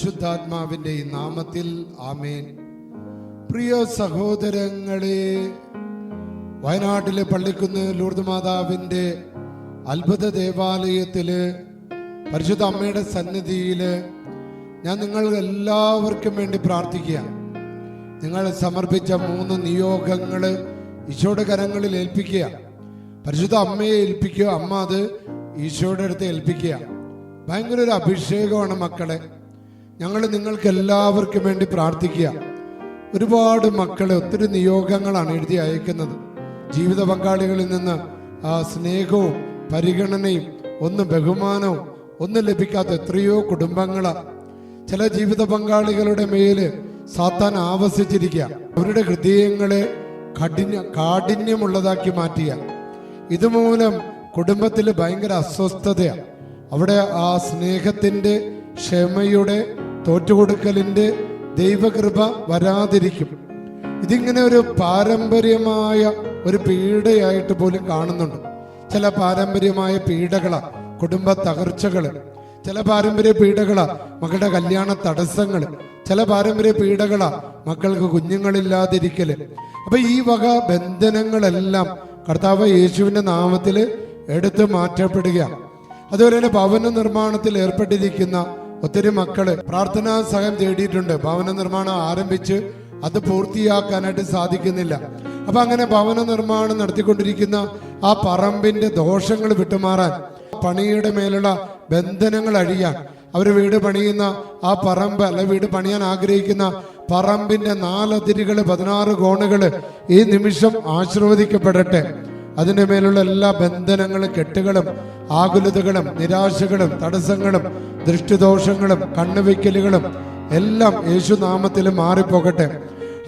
പരിശുദ്ധാത്മാവിന്റെ ഈ നാമത്തിൽ ആമേൻ. പ്രിയ സഹോദരങ്ങളെ വയനാട്ടിലെ പള്ളിക്കുന്ന് ലൂർദ് മാതാവിന്റെ അത്ഭുത ദേവാലയത്തിൽ പരിശുദ്ധ അമ്മയുടെ സന്നിധിയിൽ ഞാൻ നിങ്ങൾ എല്ലാവർക്കും വേണ്ടി പ്രാർത്ഥിക്കുക നിങ്ങൾ സമർപ്പിച്ച മൂന്ന് നിയോഗങ്ങൾ ഈശോയുടെ കരങ്ങളിൽ ഏൽപ്പിക്കുക പരിശുദ്ധ അമ്മയെ ഏൽപ്പിക്കുക അമ്മ അത് ഈശോയുടെ അടുത്ത് ഏൽപ്പിക്കുക ഭയങ്കര ഒരു അഭിഷേകമാണ് മക്കളെ. ഞങ്ങൾ നിങ്ങൾക്ക് എല്ലാവർക്കും വേണ്ടി പ്രാർത്ഥിക്കുക. ഒരുപാട് മക്കളെ ഒത്തിരി നിയോഗങ്ങളാണ് എഴുതി അയക്കുന്നത്. ജീവിത പങ്കാളികളിൽ നിന്ന് ആ സ്നേഹവും പരിഗണനയും ഒന്ന് ബഹുമാനവും ഒന്നും ലഭിക്കാത്ത എത്രയോ കുടുംബങ്ങൾ ചില ജീവിത പങ്കാളികളുടെ മേൽ സാത്താൻ ആവസിച്ചിരിക്കുക. അവരുടെ ഹൃദയങ്ങളെ കഠിന കാഠിന്യമുള്ളതാക്കി മാറ്റിയ. ഇതുമൂലം കുടുംബത്തിൽ ഭയങ്കര അസ്വസ്ഥതയാണ് അവിടെ ആ സ്നേഹത്തിന്റെ ക്ഷമയുടെ തോറ്റുകൊടുക്കലിന്റെ ദൈവകൃപ വരാതിരിക്കും. ഇതിങ്ങനെ ഒരു പാരമ്പര്യമായ ഒരു പീഡയായിട്ട് പോലും കാണുന്നുണ്ട്. ചില പാരമ്പര്യമായ പീഡകളാ കുടുംബ തകർച്ചകൾ. ചില പാരമ്പര്യ പീഡകളാ മക്കളുടെ കല്യാണ തടസ്സങ്ങൾ ചില പാരമ്പര്യ പീഡകളാ മക്കൾക്ക് കുഞ്ഞുങ്ങളില്ലാതിരിക്കൽ. അപ്പൊ ഈ വക ബന്ധനങ്ങളെല്ലാം കർത്താവ് യേശുവിന്റെ നാമത്തിൽ എടുത്തു മാറ്റപ്പെടുകയാണ്. അതുപോലെ തന്നെ ഭവന നിർമ്മാണത്തിൽ ഏർപ്പെട്ടിരിക്കുന്ന ഒത്തിരി മക്കൾ പ്രാർത്ഥനാ സഹായം തേടിയിട്ടുണ്ട്. ഭവന നിർമ്മാണം ആരംഭിച്ച് അത് പൂർത്തിയാക്കാനായിട്ട് സാധിക്കുന്നില്ല. അപ്പൊ അങ്ങനെ ഭവന നിർമ്മാണം നടത്തിക്കൊണ്ടിരിക്കുന്ന ആ പറമ്പിന്റെ ദോഷങ്ങൾ വിട്ടുമാറാൻ പണിയുടെ മേലുള്ള ബന്ധനങ്ങൾ അഴിയാൻ അവർ വീട് പണിയുന്ന ആ പറമ്പ് അല്ലെ വീട് പണിയാൻ ആഗ്രഹിക്കുന്ന പറമ്പിന്റെ നാലതിരുകൾ പതിനാറ് കോണുകൾ ഈ നിമിഷം ആശീർവദിക്കപ്പെടട്ടെ. അതിന്റെ മേലുള്ള എല്ലാ ബന്ധനങ്ങളും കെട്ടുകളും ആകുലതകളും നിരാശകളും തടസ്സങ്ങളും ദൃഷ്ടിദോഷങ്ങളും കണ്ണുവെക്കലുകളും എല്ലാം യേശുനാമത്തിൽ മാറിപ്പോകട്ടെ.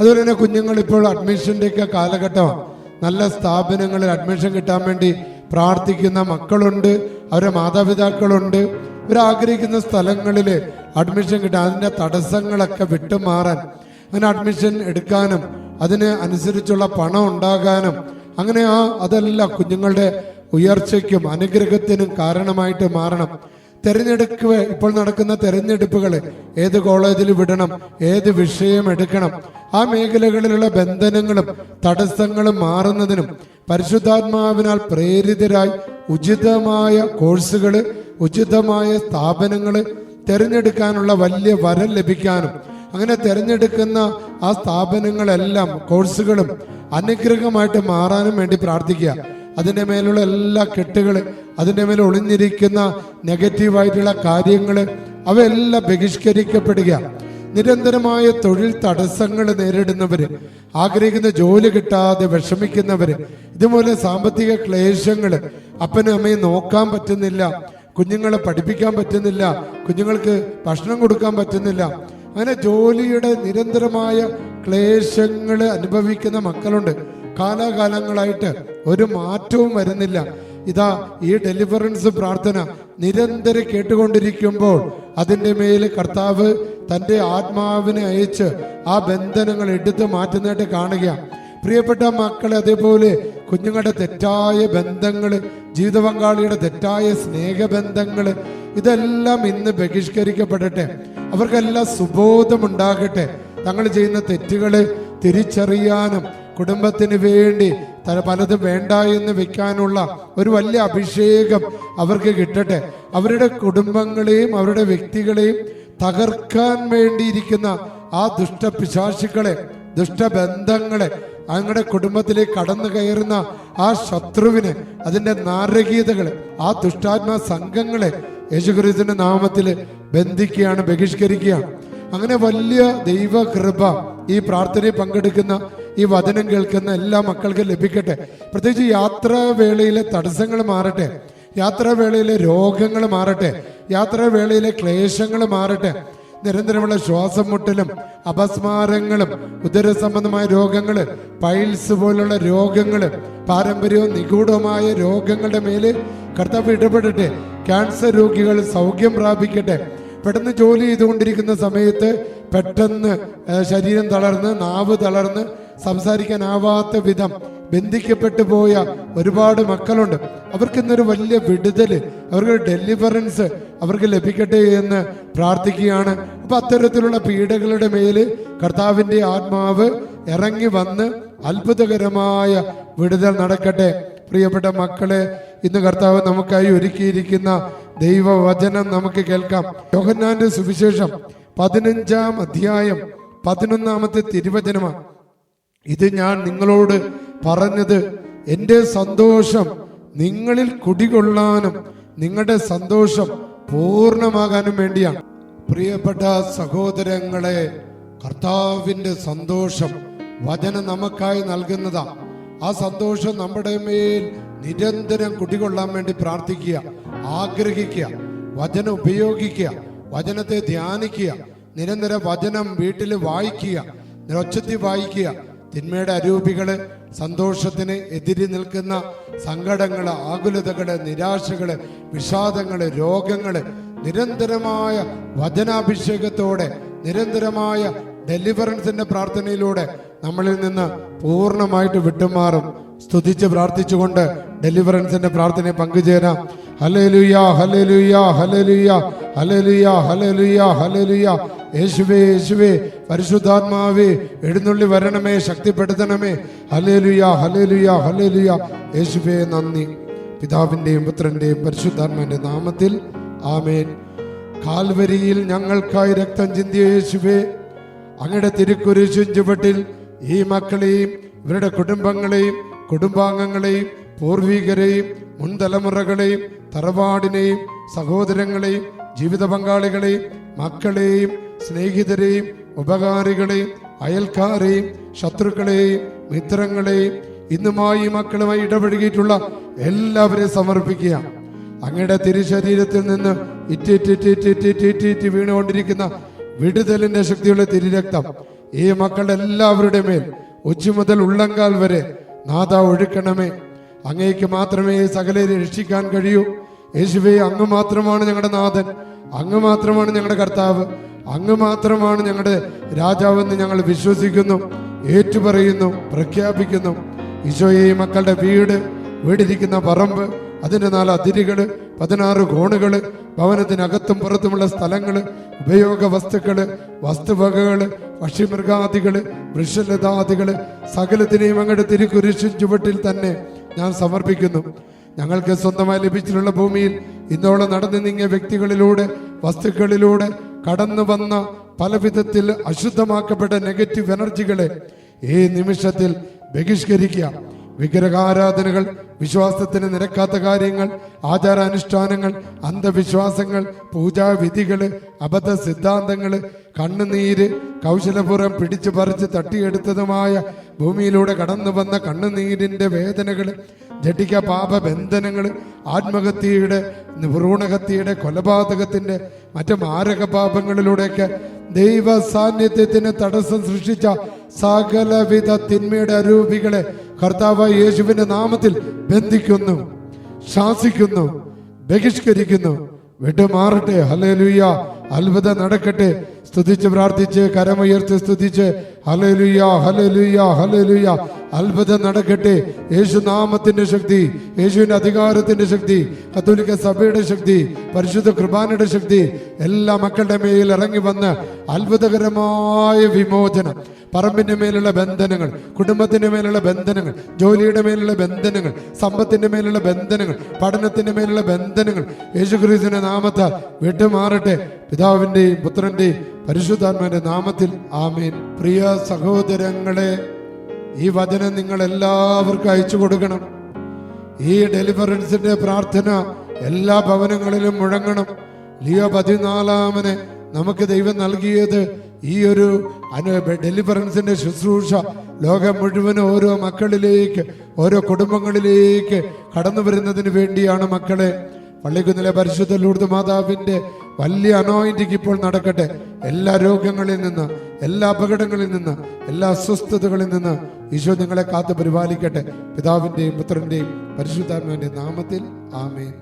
അതുപോലെ തന്നെ കുഞ്ഞുങ്ങൾ ഇപ്പോൾ അഡ്മിഷന്റെ ഒക്കെ കാലഘട്ടമാണ് നല്ല സ്ഥാപനങ്ങളിൽ അഡ്മിഷൻ കിട്ടാൻ വേണ്ടി പ്രാർത്ഥിക്കുന്ന മക്കളുണ്ട് അവരെ മാതാപിതാക്കളുണ്ട്. ഇവരാഗ്രഹിക്കുന്ന സ്ഥലങ്ങളിൽ അഡ്മിഷൻ കിട്ടാൻ അതിന്റെ തടസ്സങ്ങളൊക്കെ വിട്ടുമാറാൻ അങ്ങനെ അഡ്മിഷൻ എടുക്കാനും അതിന് അനുസരിച്ചുള്ള പണം ഉണ്ടാകാനും അങ്ങനെ ആ അതെല്ലാം കുഞ്ഞുങ്ങളുടെ ഉയർച്ചയ്ക്കും അനുഗ്രഹത്തിനും കാരണമായിട്ട് മാറണം. തെരഞ്ഞെടുക്കുക ഇപ്പോൾ നടക്കുന്ന തെരഞ്ഞെടുപ്പുകൾ ഏത് കോളേജിൽ വിടണം ഏത് വിഷയം എടുക്കണം ആ മേഖലകളിലുള്ള ബന്ധനങ്ങളും തടസ്സങ്ങളും മാറുന്നതിനും പരിശുദ്ധാത്മാവിനാൽ പ്രേരിതരായി ഉചിതമായ കോഴ്സുകൾ ഉചിതമായ സ്ഥാപനങ്ങൾ തിരഞ്ഞെടുക്കാനുള്ള വലിയ വരം ലഭിക്കാനും അങ്ങനെ തിരഞ്ഞെടുക്കുന്ന ആ സ്ഥാപനങ്ങളെല്ലാം കോഴ്സുകളും അനുഗ്രഹമായിട്ട് മാറാനും വേണ്ടി പ്രാർത്ഥിക്കുക. അതിന്റെ മേലുള്ള എല്ലാ കെട്ടുകൾ അതിന്റെ മേലെ ഒളിഞ്ഞിരിക്കുന്ന നെഗറ്റീവായിട്ടുള്ള കാര്യങ്ങൾ അവയെല്ലാം ബഹിഷ്കരിക്കപ്പെടുക. നിരന്തരമായ തൊഴിൽ തടസ്സങ്ങൾ നേരിടുന്നവര് ആഗ്രഹിക്കുന്ന ജോലി കിട്ടാതെ വിഷമിക്കുന്നവര് ഇതുപോലെ സാമ്പത്തിക ക്ലേശങ്ങൾ അപ്പനും അമ്മയും നോക്കാൻ പറ്റുന്നില്ല കുഞ്ഞുങ്ങളെ പഠിപ്പിക്കാൻ പറ്റുന്നില്ല കുഞ്ഞുങ്ങൾക്ക് ഭക്ഷണം കൊടുക്കാൻ പറ്റുന്നില്ല. അങ്ങനെ ജോലിയുടെ നിരന്തരമായ ക്ലേശങ്ങൾ അനുഭവിക്കുന്ന മക്കളുണ്ട്. കാലാകാലങ്ങളായിട്ട് ഒരു മാറ്റവും വരുന്നില്ല. ഇതാ ഈ ഡെലിവറൻസ് പ്രാർത്ഥന നിരന്തരം കേട്ടുകൊണ്ടിരിക്കുമ്പോൾ അതിന്റെ മേൽ കർത്താവ് തന്റെ ആത്മാവിനെ അയച്ച് ആ ബന്ധനങ്ങൾ എടുത്ത് മാറ്റുന്നതായിട്ട് കാണുക. പ്രിയപ്പെട്ട മക്കളെ അതേപോലെ കുഞ്ഞുങ്ങളുടെ തെറ്റായ ബന്ധങ്ങൾ ജീവിത പങ്കാളിയുടെ തെറ്റായ സ്നേഹബന്ധങ്ങൾ ഇതെല്ലാം ഇന്ന് ബഹിഷ്കരിക്കപ്പെടട്ടെ. അവർക്കെല്ലാം സുബോധമുണ്ടാകട്ടെ. തങ്ങൾ ചെയ്യുന്ന തെറ്റുകൾ തിരിച്ചറിയാനും കുടുംബത്തിന് വേണ്ടി തല പലതും വേണ്ട എന്ന് വെക്കാനുള്ള ഒരു വലിയ അഭിഷേകം അവർക്ക് കിട്ടട്ടെ. അവരുടെ കുടുംബങ്ങളെയും അവരുടെ വ്യക്തികളെയും തകർക്കാൻ വേണ്ടിയിരിക്കുന്ന ആ ദുഷ്ട ദുഷ്ടപിശാശുക്കളെ ദുഷ്ടബന്ധങ്ങളെ അങ്ങടെ കുടുംബത്തിലേക്ക് കടന്നു കയറുന്ന ആ ശത്രുവിന് അതിന്റെ നാരകീയതകളെ ആ ദുഷ്ടാത്മാ സംഘങ്ങളെ യേശുക്രിസ്തുവിന്റെ നാമത്തിൽ ബന്ധിക്കുകയാണ് ബഹിഷ്കരിക്കുകയാണ്. അങ്ങനെ വലിയ ദൈവകൃപ ഈ പ്രാർത്ഥനയിൽ പങ്കെടുക്കുന്ന ഈ വചനം കേൾക്കുന്ന എല്ലാ മക്കൾക്കും ലഭിക്കട്ടെ. പ്രത്യേകിച്ച് യാത്രാവേളയിലെ തടസ്സങ്ങൾ മാറട്ടെ. യാത്രാവേളയിലെ രോഗങ്ങൾ മാറട്ടെ. യാത്രാവേളയിലെ ക്ലേശങ്ങൾ മാറട്ടെ. നിരന്തരമുള്ള ശ്വാസം മുട്ടലും അപസ്മാരങ്ങളും ഉദര സംബന്ധമായ രോഗങ്ങൾ പൈൽസ് പോലുള്ള രോഗങ്ങൾ പാരമ്പര്യവും നിഗൂഢവുമായ രോഗങ്ങളുടെ മേൽ കർത്താവ് ഇടപെടട്ടെ. ക്യാൻസർ രോഗികൾ സൗഖ്യം പ്രാപിക്കട്ടെ. പെട്ടെന്ന് ജോലി ചെയ്തുകൊണ്ടിരിക്കുന്ന സമയത്ത് പെട്ടെന്ന് ശരീരം തളർന്ന് നാവ് തളർന്ന് സംസാരിക്കാനാവാത്ത വിധം ബന്ധിക്കപ്പെട്ടു പോയ ഒരുപാട് മക്കളുണ്ട്. അവർക്ക് ഇന്നൊരു വലിയ വിടുതൽ അവർക്ക് ഡെലിവറൻസ് അവർക്ക് ലഭിക്കട്ടെ എന്ന് പ്രാർത്ഥിക്കുകയാണ്. അപ്പൊ അത്തരത്തിലുള്ള പീഡകളുടെ മേൽ കർത്താവിന്റെ ആത്മാവ് ഇറങ്ങി വന്ന് അത്ഭുതകരമായ വിടുതൽ നടക്കട്ടെ. പ്രിയപ്പെട്ട മക്കളെ ഇന്ന് കർത്താവ് നമുക്കായി ഒരുക്കിയിരിക്കുന്ന ദൈവവചനം നമുക്ക് കേൾക്കാം. യോഹന്നാന്റെ സുവിശേഷം പതിനഞ്ചാം അധ്യായം പതിനൊന്നാമത്തെ തിരുവചനമാണ്. ഇത് ഞാൻ നിങ്ങളോട് പറഞ്ഞത് എന്റെ സന്തോഷം നിങ്ങളിൽ കുടികൊള്ളാനും നിങ്ങളുടെ സന്തോഷം പൂർണമാകാനും വേണ്ടിയാണ്. പ്രിയപ്പെട്ട സഹോദരങ്ങളെ കർത്താവിന്റെ സന്തോഷം വചനം നമുക്കായി നൽകുന്നതാ. ആ സന്തോഷം നമ്മുടെ മേൽ നിരന്തരം കുടികൊള്ളാൻ വേണ്ടി പ്രാർത്ഥിക്കുക ആഗ്രഹിക്കുക വചനം ഉപയോഗിക്കുക വചനത്തെ ധ്യാനിക്കുക നിരന്തരം വചനം വീട്ടിൽ വായിക്കുക ഒച്ചത്തി വായിക്കുക തിന്മയുടെ അരൂപികൾ സന്തോഷത്തിന് എതിരി നിൽക്കുന്ന സങ്കടങ്ങൾ ആകുലതകൾ നിരാശകൾ വിഷാദങ്ങൾ രോഗങ്ങൾ നിരന്തരമായ വചനാഭിഷേകത്തോടെ നിരന്തരമായ ഡെലിവറൻസിന്റെ പ്രാർത്ഥനയിലൂടെ നമ്മളിൽ നിന്ന് പൂർണമായിട്ട് വിട്ടുമാറും. സ്തുതിച്ച് പ്രാർത്ഥിച്ചുകൊണ്ട് ഡെലിവറൻസിന്റെ പ്രാർത്ഥനയെ പങ്കുചേരാം. ഹലേലുയ ഹലേലുയ ഹലേലുയ ഹലേലുയ ഹലേലുയ ഹലേലുയ യേശുവേ യേശുവേ പരിശുദ്ധാത്മാവേ എഴുന്നള്ളി വരണമേ ശക്തിപ്പെടുത്തണമേ. ഹലേലുയ ഹലേലുയ ഹലേലുയ യേശുവേ നന്ദി. പിതാവിന്റെയും പുത്രന്റെയും പരിശുദ്ധാത്മാന്റെ നാമത്തിൽ ആമേൻ. കാൽവരിയിൽ ഞങ്ങൾക്കായി രക്തം ചിന്തിയ യേശുവേ അങ്ങയുടെ തിരുക്കുരിശും ചുവട്ടിൽ ഈ മക്കളെയും ഇവരുടെ കുടുംബങ്ങളെയും കുടുംബാംഗങ്ങളെയും പൂർവികരെയും മുൻതലമുറകളെയും തറവാടിനെയും സഹോദരങ്ങളെയും ജീവിത പങ്കാളികളെയും മക്കളെയും സ്നേഹിതരെയും ഉപകാരികളെയും അയൽക്കാരെയും ശത്രുക്കളെയും മിത്രങ്ങളെയും ഇന്നുമായി മക്കളുമായി ഇടപഴകിയിട്ടുള്ള എല്ലാവരെയും സമർപ്പിക്കുക. അങ്ങയുടെ തിരുശരീരത്തിൽ നിന്ന് ഇറ്റിറ്റിറ്റിറ്റിറ്റിറ്റിറ്റി വീണുകൊണ്ടിരിക്കുന്ന വിടുതലിന്റെ ശക്തിയുള്ള തിരുരക്തം ഈ മക്കളുടെ എല്ലാവരുടെ മേൽ ഉച്ച മുതൽ ഉള്ളങ്കാൽ വരെ നാഥ ഒഴുക്കണമേ അങ്ങേക്ക് മാത്രമേ സകലരെ രക്ഷിക്കാൻ കഴിയൂ യേശുവേ അങ്ങ് മാത്രമാണ് ഞങ്ങളുടെ നാഥൻ അങ്ങ് മാത്രമാണ് ഞങ്ങളുടെ കർത്താവ് അങ്ങ് മാത്രമാണ് ഞങ്ങളുടെ രാജാവെന്ന് ഞങ്ങൾ വിശ്വസിക്കുന്നു ഏറ്റുപറയുന്നു പ്രഖ്യാപിക്കുന്നു. ഈശോയെ മക്കളുടെ വീട് വീടിരിക്കുന്ന പറമ്പ് അതിന്റെ നാല് അതിരുകൾ പതിനാറ് കോണുകൾ ഭവനത്തിനകത്തും പുറത്തുമുള്ള സ്ഥലങ്ങൾ ഉപയോഗ വസ്തുക്കൾ വസ്തുവകകൾ പക്ഷിമൃഗാദികൾ വൃക്ഷലതാദികൾ സകലത്തിനെയും അങ്ങയുടെ തിരുക്കുരിശും ചുവട്ടിൽ തന്നെ ഞാൻ സമർപ്പിക്കുന്നു. ഞങ്ങൾക്ക് സ്വന്തമായി ലഭിച്ചിട്ടുള്ള ഭൂമിയിൽ ഇന്നോളം നടന്നു നീങ്ങിയ വ്യക്തികളിലൂടെ വസ്തുക്കളിലൂടെ കടന്നു വന്ന പല വിധത്തിൽ അശുദ്ധമാക്കപ്പെട്ട നെഗറ്റീവ് എനർജികളെ ഈ നിമിഷത്തിൽ ബഹിഷ്കരിക്കുക. വിഗ്രഹാരാധനകൾ വിശ്വാസത്തിന് നിരക്കാത്ത കാര്യങ്ങൾ ആചാരാനുഷ്ഠാനങ്ങൾ അന്ധവിശ്വാസങ്ങൾ പൂജാവിധികൾ അബദ്ധ സിദ്ധാന്തങ്ങൾ കണ്ണുനീര് കൗശലപുറം പിടിച്ചു പറിച്ച് തട്ടിയെടുത്തതുമായ ഭൂമിയിലൂടെ കടന്നു വന്ന കണ്ണുനീരിന്റെ വേദനകൾ ജഡിക പാപബന്ധനങ്ങൾ ആത്മഹത്യയുടെ ഭ്രൂണഹത്യയുടെ കൊലപാതകത്തിന്റെ മറ്റു മാരക പാപങ്ങളിലൂടെയൊക്കെ ദൈവ സാന്നിധ്യത്തിന് തടസ്സം സൃഷ്ടിച്ച സകലവിധ തിന്മയുടെ അരൂപികളെ കർത്താവ് യേശുവിന്റെ നാമത്തിൽ ബന്ധിക്കുന്നു ശാസിക്കുന്നു ബഹിഷ്കരിക്കുന്നു. വിട്ടുമാറട്ടെ. ഹലേലുയ്യ അത്ഭുതം നടക്കട്ടെ. സ്തുതിച്ച് പ്രാർത്ഥിച്ച് കരമുയർത്തി സ്തുതിച്ച്. ഹലേലുയ്യ ഹലേലുയ്യ ഹലേലുയ്യ അത്ഭുതം നടക്കട്ടെ. യേശു നാമത്തിന്റെ ശക്തി യേശുവിന്റെ അധികാരത്തിന്റെ ശക്തി കത്തോലിക്ക സഭയുടെ ശക്തി പരിശുദ്ധ കൃപാനയുടെ ശക്തി എല്ലാ മക്കളുടെ മേൽ ഇറങ്ങി വന്ന് അത്ഭുതകരമായ വിമോചനം പറമ്പിന്റെ മേലുള്ള ബന്ധനങ്ങൾ കുടുംബത്തിന്റെ മേലുള്ള ബന്ധനങ്ങൾ ജോലിയുടെ മേലുള്ള ബന്ധനങ്ങൾ സമ്പത്തിന്റെ മേലുള്ള ബന്ധനങ്ങൾ പഠനത്തിന്റെ മേലുള്ള ബന്ധനങ്ങൾ. യേശുക്രിസ്തുവിന്റെ നാമത്താൽ വിട്ടുമാറട്ടെ. പിതാവിന്റെയും പുത്രന്റെയും പരിശുദ്ധാത്മാന്റെ നാമത്തിൽ ആമേൻ. പ്രിയ സഹോദരങ്ങളെ ഈ വചനം നിങ്ങൾ എല്ലാവർക്കും അയച്ചു കൊടുക്കണം. ഈ ഡെലിവറൻസിന്റെ പ്രാർത്ഥന എല്ലാ ഭവനങ്ങളിലും മുഴങ്ങണം. ലിയോ പതിനാലാമന് നമുക്ക് ദൈവം നൽകിയത് ഈ ഒരു അനു ഡെലിവറൻസിന്റെ ശുശ്രൂഷ ലോകം മുഴുവനും ഓരോ മക്കളിലേക്ക് ഓരോ കുടുംബങ്ങളിലേക്ക് കടന്നു വരുന്നതിന് വേണ്ടിയാണ് മക്കളെ. പള്ളിക്കുന്നിലെ പരിശുദ്ധ ലൂർദ് മാതാവിന്റെ വലിയ അനോയിന്റിക്ക് ഇപ്പോൾ നടക്കട്ടെ. എല്ലാ രോഗങ്ങളിൽ നിന്ന് എല്ലാ അപകടങ്ങളിൽ നിന്ന് എല്ലാ അസ്വസ്ഥതകളിൽ നിന്ന് ഈശോ നിങ്ങളെ കാത്തു പരിപാലിക്കട്ടെ. പിതാവിന്റെയും പുത്രന്റെയും പരിശുദ്ധാത്മാവിന്റെ നാമത്തിൽ ആമേൻ.